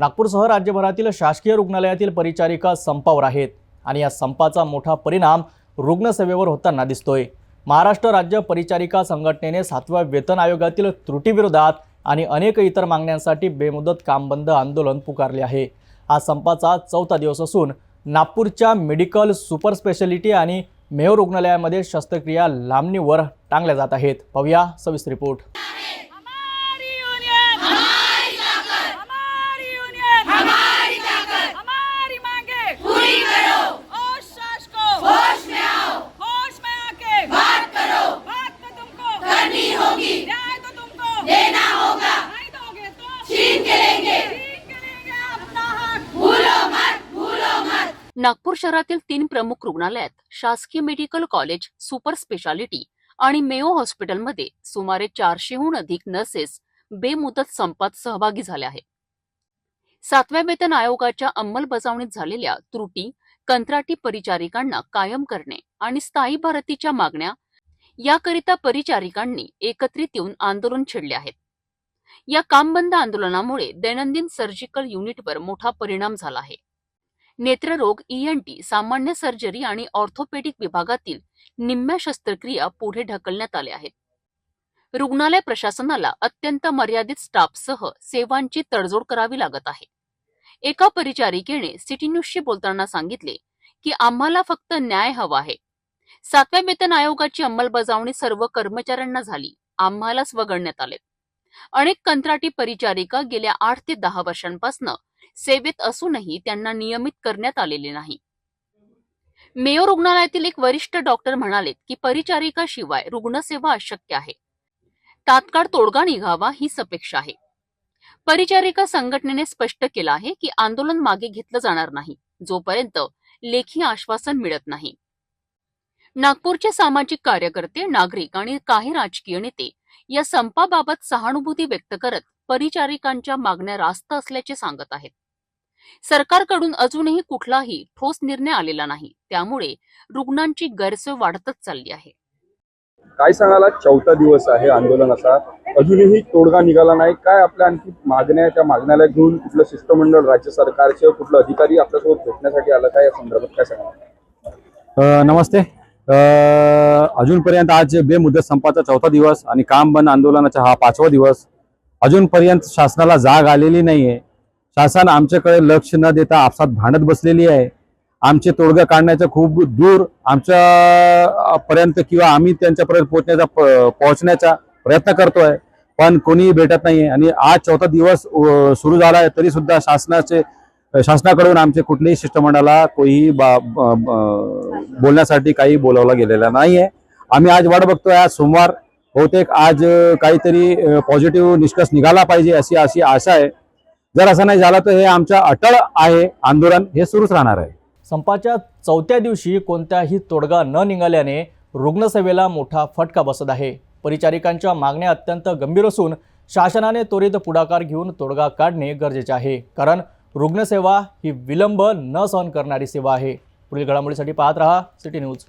नागपूरसह राज्यभरातील शासकीय रुग्णालयातील परिचारिका संपावर आहेत आणि या संपाचा मोठा परिणाम रुग्णसेवेवर होताना दिसतोय. महाराष्ट्र राज्य परिचारिका संघटनेने सातव्या वेतन आयोगातील त्रुटीविरोधात आणि अनेक इतर मागण्यांसाठी बेमुदत कामबंद आंदोलन पुकारले आहे. हा संपाचा चौथा दिवस असून नागपूरच्या मेडिकल सुपर स्पेशालिटी आणि मेयो रुग्णालयामध्ये शस्त्रक्रिया लांबणीवर टांगल्या जात आहेत. पाहूया सविस्तर रिपोर्ट. नागपूर शहरातील तीन प्रमुख रुग्णालयात शासकीय मेडिकल कॉलेज सुपर स्पेशालिटी आणि मेयो हॉस्पिटलमध्ये सुमारे चारशेहून अधिक नर्सेस बेमुदत संपात सहभागी झाल्या आहेत. सातव्या वेतन आयोगाच्या अंमलबजावणीत झालेल्या त्रुटी कंत्राटी परिचारिकांना कायम करणे आणि स्थायी भरतीच्या मागण्या याकरिता परिचारिकांनी एकत्रित येऊन आंदोलन छेडले आहेत. या कामबंद आंदोलनामुळे दैनंदिन सर्जिकल युनिटवर मोठा परिणाम झाला आहे. नेत्ररोग ईएनटी सामान्य सर्जरी आणि ऑर्थोपेडिक विभागातील निम्म्या शस्त्रक्रिया पुढे ढकलण्यात आल्या आहेत. रुग्णालय प्रशासनाला अत्यंत मर्यादित स्टाफसह सेवांची तडजोड करावी लागत आहे. एका परिचारिकेने सिटी न्यूजशी बोलताना सांगितले की आम्हाला फक्त न्याय हवा आहे. सातव्या वेतन आयोगाची अंमलबजावणी सर्व कर्मचाऱ्यांना झाली. आम्हालाच वगळण्यात आले. अनेक कंत्राटी परिचारिका गेल्या आठ ते दहा वर्षांपासून सेवेत असूनही त्यांना नियमित करण्यात आलेले नाही. मेयो रुग्णालयातील एक वरिष्ठ डॉक्टर म्हणाले की परिचारिकाशिवाय रुग्णसेवा अशक्य आहे. तात्काळ तोडगा निघावा हीच अपेक्षा आहे. परिचारिका संघटनेने स्पष्ट केलं आहे की आंदोलन मागे घेतलं जाणार नाही. जोपर्यंत लेखी आश्वासन मिळत नाही. नागपूरचे सामाजिक कार्यकर्ते नागरिक आणि काही राजकीय नेते या संपाबाबत सहानुभूती व्यक्त करत परिचारिकांच्या मागण्या रास्त असल्याचे सांगत आहेत. सरकारकडून अजूनही कुठलाही ठोस निर्णय आलेला नाही. त्यामुळे रुग्णांची गैरसोय वाढतच चालली आहे. काय सांगाल आज चौथा दिवस आहे आंदोलनाचा अजूनही तोडगा निघाला नाही. काय आपल्या आणखी मागण्या त्या मागण्याला घेऊन कुठलं शिष्टमंडळ राज्य सरकारचे कुठलं अधिकारी आपल्यासोबत भेटण्यासाठी आलं काय या संदर्भात काय सांगाल? अ, नमस्ते. अजूनपर्यंत आज बेमुदत संपाचा चौथा दिवस आणि काम बंद आंदोलनाचा हा पाचवा दिवस. अजूनपर्यंत शासनाला जाग आलेली नाही आहे शासन आमच्याकडे लक्ष न देता आपसात भांडत बसलेली आहे. आमचे तोडगा काढण्याचं खूप दूर आमच्या पर्यंत किंवा आम्ही त्यांच्यापर्यंत पोहोचण्याचा प- पोहोचण्याचा प्रयत्न करतोय. पण कोणीही भेटत नाही आणि आज चौथा दिवस सुरू झाला आहे तरी सुद्धा शासनाचे शासनाकडून आमचे कुठल्याही शिष्टमंडळाला कोणी बा बोलण्यासाठी काही बोलावला गेलेला नाही आहे आम्ही आज वाट बघतोय आज सोमवार बहुतेक आज काहीतरी पॉझिटिव्ह निष्कर्ष निघाला पाहिजे अशी अशी आशा आहे. जर असं नाही झालं तर हे आमच्या अटळ आहे आंदोलन हे सुरूच राहणार आहे. संपाच्या चौथ्या दिवशी कोणत्याही तोडगा न निघाल्याने रुग्णसेवेला मोठा फटका बसत आहे. परिचारिकांच्या मागण्या अत्यंत गंभीर असून शासनाने त्वरित पुढाकार घेऊन तोडगा काढणे गरजेचे आहे. कारण रुग्णसेवा ही विलंब न सहन करणारी सेवा आहे. पुढील घडामोडीसाठी पाहत रहा सिटी न्यूज.